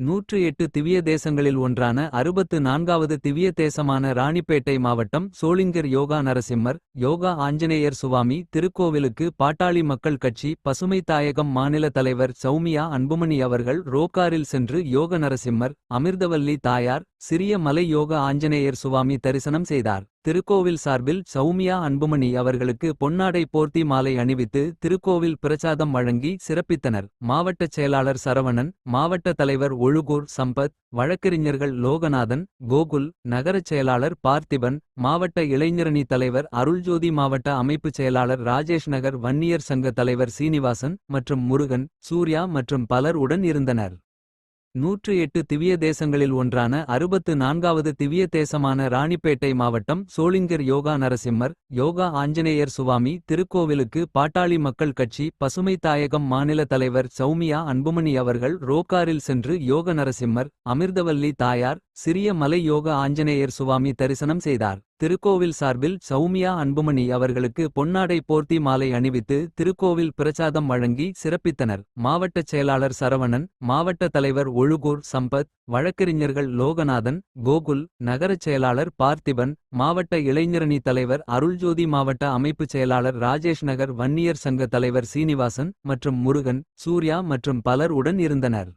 நூற்று எட்டு திவ்ய தேசங்களில் ஒன்றான அறுபத்து நான்காவது திவ்ய தேசமான ராணிப்பேட்டை மாவட்டம் சோளிங்கர் யோகா நரசிம்மர் யோகா ஆஞ்சநேயர் சுவாமி திருக்கோவிலுக்கு பாட்டாளி மக்கள் கட்சி பசுமை தாயகம் மாநில தலைவர் சௌமியா அன்புமணி அவர்கள் ரோக்காரில் சென்று யோக நரசிம்மர் அமிர்தவல்லி தாயார் சிறிய மலை யோக ஆஞ்சநேயர் சுவாமி தரிசனம் செய்தார். திருக்கோவில் சார்பில் சௌமியா அன்புமணி அவர்களுக்கு பொன்னாடை போர்த்தி மாலை அணிவித்து திருக்கோவில் பிரசாதம் வழங்கி சிறப்பித்தனர். மாவட்டச் செயலாளர் சரவணன் மாவட்ட தலைவர் ஒழுகூர் சம்பத் வழக்கறிஞர்கள் லோகநாதன் கோகுல் நகரச் செயலாளர் பார்த்திபன் மாவட்ட இளைஞரணி தலைவர் அருள்ஜோதி மாவட்ட அமைப்புச் செயலாளர் ராஜேஷ் நகர் வன்னியர் சங்க தலைவர் சீனிவாசன் மற்றும் முருகன் சூர்யா மற்றும் பலர் உடன் இருந்தனர். நூற்று எட்டு திவ்ய தேசங்களில் ஒன்றான அறுபத்து நான்காவது திவ்ய தேசமான ராணிப்பேட்டை மாவட்டம் சோளிங்கர் யோகா நரசிம்மர் யோகா ஆஞ்சநேயர் சுவாமி திருக்கோவிலுக்கு பாட்டாளி மக்கள் கட்சி பசுமை தாயகம் மாநில தலைவர் சௌமியா அன்புமணி அவர்கள் ரோக்காரில் சென்று யோக நரசிம்மர் அமிர்தவல்லி தாயார் சிறிய மலை யோக ஆஞ்சநேயர் சுவாமி தரிசனம் செய்தார். திருக்கோவில் சார்பில் சௌமியா அன்புமணி அவர்களுக்கு பொன்னாடை போர்த்தி மாலை அணிவித்து திருக்கோவில் பிரசாதம் வழங்கி சிறப்பித்தனர். மாவட்டச் செயலாளர் சரவணன் மாவட்ட தலைவர் ஒழுகூர் சம்பத் வழக்கறிஞர்கள் லோகநாதன் கோகுல் நகரச் செயலாளர் பார்த்திபன் மாவட்ட இளைஞரணி தலைவர் அருள்ஜோதி மாவட்ட அமைப்புச் செயலாளர் ராஜேஷ் நகர் வன்னியர் சங்க தலைவர் சீனிவாசன் மற்றும் முருகன் சூர்யா மற்றும் பலர் உடன் இருந்தனர்.